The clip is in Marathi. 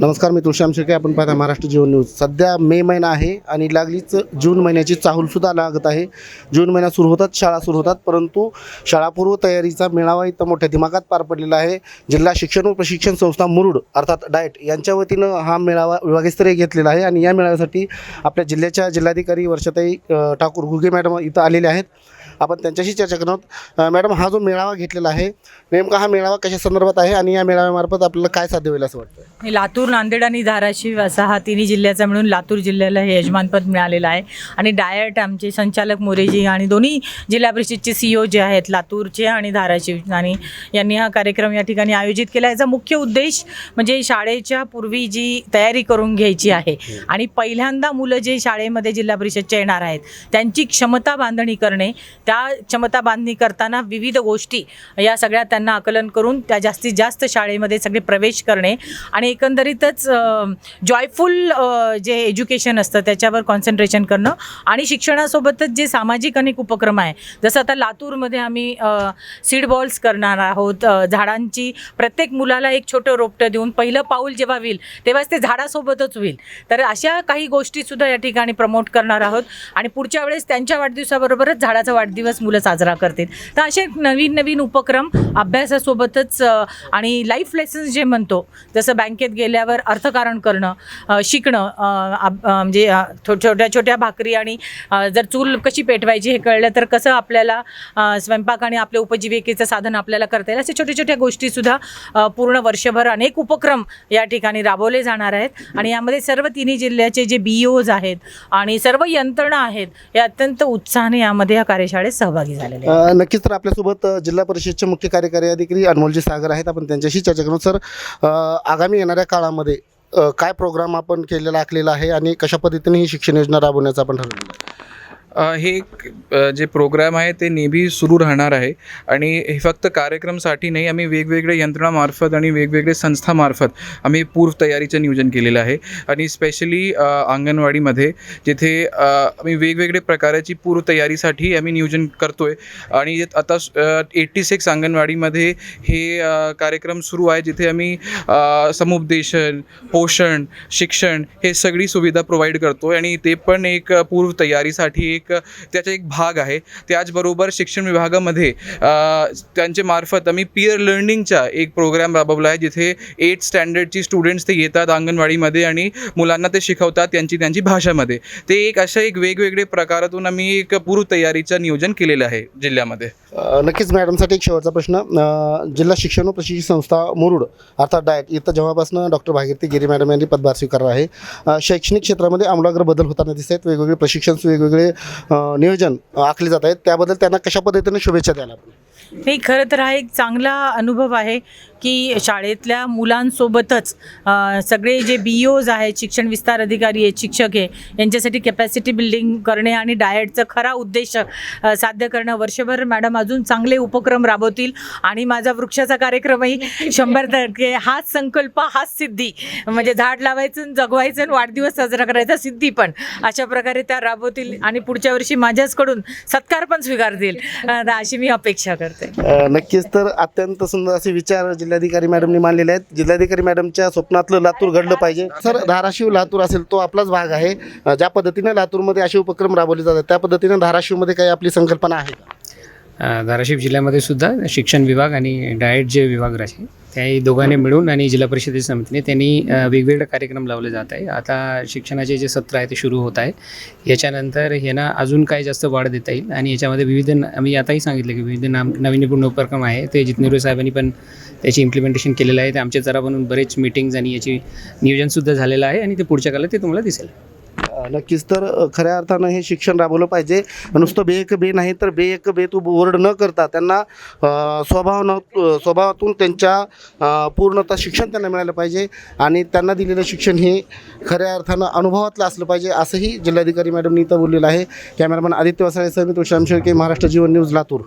नमस्कार मी तुळश्याम शिर्के आपण पाहता महाराष्ट्र जीवन न्यूज. सध्या मे महिना आहे आणि लागलीच जून महिन्याची चाहूलसुद्धा लागत आहे. जून महिना सुरू होतात शाळा सुरू होतात परंतु शाळापूर्व तयारीचा मेळावा इथं मोठ्या दिमागात पार पडलेला आहे. जिल्हा शिक्षण व प्रशिक्षण संस्था मुरुड अर्थात डाएट यांच्या वतीनं हा मेळावा विभागस्तरीय घेतलेला आहे. आणि या मेळाव्यासाठी आपल्या जिल्ह्याच्या जिल्हाधिकारी वर्षाताई ठाकूर घुगे मॅडम इथं आलेले आहेत. आपण त्यांच्याशी चर्चा करणार आहोत. मॅडम हा जो मेळावा घेतलेला आहे नेमका हा मेळावा कशा संदर्भात आहे आणि या मेळाव्यामार्फत आपल्याला काय साध्य होईल असं वाटतं लातूर नांदेड आणि धाराशिव असा हा तिन्ही जिल्ह्याचा मिळून लातूर जिल्ह्याला हे यजमानपद मिळालेलं आहे. आणि डायट आमचे संचालक मोरेजी आणि दोन्ही जिल्हा परिषदचे सी ओ जे आहेत लातूरचे आणि धाराशिव आणि यांनी हा कार्यक्रम या ठिकाणी आयोजित केला. याचा मुख्य उद्देश म्हणजे शाळेच्या पूर्वी जी तयारी करून घ्यायची आहे आणि पहिल्यांदा मुलं जे शाळेमध्ये जिल्हा परिषदच्या येणार आहेत त्यांची क्षमता बांधणी करणे त्या क्षमता बांधणी करताना विविध गोष्टी या सगळ्या त्यांना आकलन करून त्या जास्तीत जास्त शाळेमध्ये सगळे प्रवेश करणे आणि एकंदरीतच जॉयफुल जे एज्युकेशन असतं त्याच्यावर कॉन्सन्ट्रेशन करणं आणि शिक्षणासोबतच जे सामाजिक अनेक उपक्रम आहे जसं आता लातूरमध्ये आम्ही सीड बॉल्स करणार आहोत झाडांची प्रत्येक मुलाला एक छोटं रोपटं देऊन पहिलं पाऊल जेव्हा होईल तेव्हाच ते झाडासोबतच होईल. तर अशा काही गोष्टीसुद्धा या ठिकाणी प्रमोट करणार आहोत आणि पुढच्या वेळेस त्यांच्या वाढदिवसाबरोबरच झाडाचा वाढदिवस मुलं साजरा करतील. तर असे नवीन नवीन उपक्रम अभ्यासासोबतच आणि लाईफ लेसन्स जे म्हणतो जसं बँकेत गेल्यावर अर्थकारण करणं शिकणं म्हणजे छोट्या छोट्या भाकरी आणि जर चूल कशी पेटवायची हे कळलं तर कसं आपल्याला स्वयंपाक आणि आपल्या उपजीविकेचं साधन आपल्याला करता येईल. अशा छोट्या छोट्या गोष्टीसुद्धा पूर्ण वर्षभर अनेक उपक्रम या ठिकाणी राबवले जाणार आहेत. आणि यामध्ये सर्व तिन्ही जिल्ह्याचे जे बी ओज आहेत आणि सर्व यंत्रणा आहेत हे अत्यंत उत्साहाने यामध्ये या कार्यशाळेत सहभागी झालेले आहेत. अ, नक्कीच तर आपल्यासोबत अ, जिल्हा परिषदचे मुख्य कार्यकारी अधिकारी अनमोलजी सागर आहेत. आपण त्यांच्याशी चर्चा करू. सर अ, आगामी येणाऱ्या काळामध्ये अ, काय प्रोग्राम आपण केलेला आखलेला आहे आणि कशा पद्धतीने ही शिक्षण योजना राबवण्याचं आपण ठरवलेलं आहे हे एक, जे प्रोग्राम आहे ते नेहमी सुरू राहणार आहे. आणि हे फक्त कार्यक्रमसाठी नाही आम्ही वेगवेगळे यंत्रणामार्फत आणि वेगवेगळे संस्थामार्फत आम्ही पूर्व तयारीचं नियोजन केलेलं आहे. आणि स्पेशली अंगणवाडीमध्ये जिथे आम्ही वेगवेगळे प्रकाराची पूर्वतयारीसाठी आम्ही नियोजन करतो आहे आणि आता एट्टी सिक्स अंगणवाडीमध्ये हे कार्यक्रम सुरू आहे जिथे आम्ही समुपदेशन पोषण शिक्षण हे सगळी सुविधा प्रोव्हाइड करतो आहे आणि ते पण एक पूर्वतयारीसाठी पूर्व तयारीसाठी एक त्याचा एक भाग आहे. त्याचबरोबर शिक्षण विभागामध्ये त्यांच्यामार्फत मार्फत आम्ही पियर लर्निंगचा एक प्रोग्राम राबवला आहे जिथे एट स्टँडर्डची स्टुडंट्स ते येतात अंगणवाडीमध्ये आणि मुलांना ते शिकवतात त्यांची त्यांची भाषामध्ये. ते एक अशा एक वेगवेगळे प्रकारातून आम्ही एक पूर्व तयारीचं नियोजन केलेलं आहे जिल्ह्यामध्ये. नक्कीच मॅडमसाठी एक शेवटचा प्रश्न. जिल्हा शिक्षण व प्रशिक्षण संस्था मुरुड अर्थात डाएट इथं जेव्हापासून डॉक्टर भागीरथी गिरी मॅडम यांनी पदभार स्वीकारला आहे. शैक्षणिक क्षेत्रामध्ये आमूलाग्र बदल होताना दिसत आहेत. वेगवेगळे प्रशिक्षण वेगवेगळे नियोजन आखले जात आहेत. त्याबद्दल त्यांना कशा पद्धतीने शुभेच्छा द्यायला आपण? नाही खरं तर हा एक चांगला अनुभव आहे की शाळेतल्या मुलांसोबतच सगळे जे बी ओज आहेत शिक्षण विस्तार अधिकारी आहेत शिक्षक आहे यांच्यासाठी कॅपॅसिटी बिल्डिंग करणे आणि डाएटचा खरा उद्देश साध्य करणं. वर्षभर मॅडम अजून चांगले उपक्रम राबवतील आणि माझा वृक्षाचा कार्यक्रमही शंभर टक्के हाच संकल्प हाच सिद्धी. म्हणजे झाड लावायचं आणि जगवायचं आणि वाढदिवस साजरा करायचा सिद्धी पण अशा प्रकारे त्या राबवतील आणि पुढच्या वर्षी माझ्याचकडून सत्कार पण स्वीकारतील. अशी मी अपेक्षा करते. अ, नक्कीच तर अत्यंत सुंदर असे विचार जिल्हाधिकारी मॅडमनी मांडलेले आहेत. जिल्हाधिकारी मॅडमच्या स्वप्नातलं लातूर घडलं पाहिजे. सर धाराशिव लातूर असेल तो आपलाच भाग आहे. अ, ज्या पद्धतीने लातूरमध्ये असे उपक्रम राबवले जातात त्या पद्धतीने धाराशिवमध्ये काही आपली संकल्पना आहे का? अ, धाराशिव जिल्ह्यामध्ये सुद्धा शिक्षण विभाग आणि डाएट जे विभाग राहते त्याही दोघांनी मिळून आणि जिल्हा परिषदेच्या समितीने त्यांनी वेगवेगळे कार्यक्रम लावले जात आहे आता शिक्षणाचे जे सत्र आहे ते सुरू होत आहे याच्यानंतर यांना अजून काय जास्त वाढ देता येईल आणि याच्यामध्ये विविध आम्ही आताही सांगितलं की विविध नाम नाविन्यपूर्ण उपक्रम आहे. ते जितनेरू साहेबांनी पण त्याची इम्प्लिमेंटेशन केलेलं आहे. ते आमच्या जरा बनून बरेच मीटिंग्ज आणि याची नियोजनसुद्धा झालेलं आहे आणि ते पुढच्या काळात ते तुम्हाला दिसेल. नक्कीच. तर खऱ्या अर्थानं हे शिक्षण राबवलं पाहिजे. नुसतं बे एक बे नाही तर बे एक बे तू बोर्ड न करता त्यांना स्वभाव न स्वभावातून त्यांच्या पूर्णतः शिक्षण त्यांना मिळालं पाहिजे. आणि त्यांना दिलेलं शिक्षण हे खऱ्या अर्थानं अनुभवातलं असलं पाहिजे असंही जिल्हाधिकारी मॅडमनी इथं बोललेलं आहे. कॅमेरामॅन आदित्य वसाळे सर मी तुषाम शेळके महाराष्ट्र जीवन न्यूज लातूर.